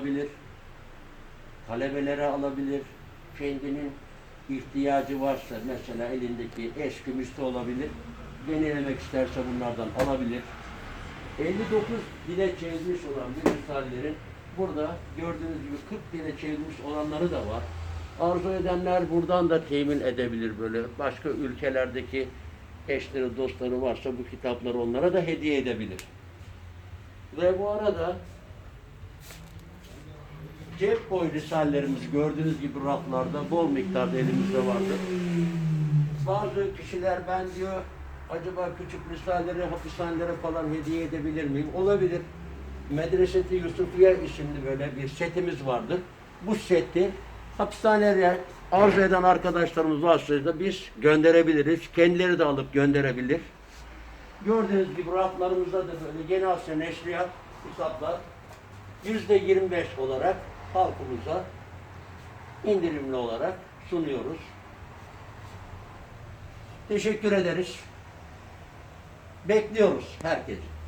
alabilir, talebelere alabilir, kendinin ihtiyacı varsa mesela elindeki eski müste olabilir, yenilemek isterse bunlardan alabilir. 59 dile çevrilmiş olan bu risalelerin burada gördüğünüz gibi 40 dile çevrilmiş olanları da var. Arzu edenler buradan da temin edebilir böyle. Başka ülkelerdeki eşleri, dostları varsa bu kitapları onlara da hediye edebilir. Ve bu arada cep boy risallerimiz gördüğünüz gibi raflarda bol miktarda elimizde vardır. Bazı kişiler ben diyor acaba küçük risaleleri hapishanelere falan hediye edebilir miyim? Olabilir. Medreseti Yusufiye isimli böyle bir setimiz vardır. Bu seti hapishanelere arzu eden arkadaşlarımız varsa da biz gönderebiliriz. Kendileri de alıp gönderebilir. Gördüğünüz gibi raflarımızda da böyle yeni Asya Neşriyat yüzde 25 olarak halkımıza indirimli olarak sunuyoruz. Teşekkür ederiz. Bekliyoruz herkesi.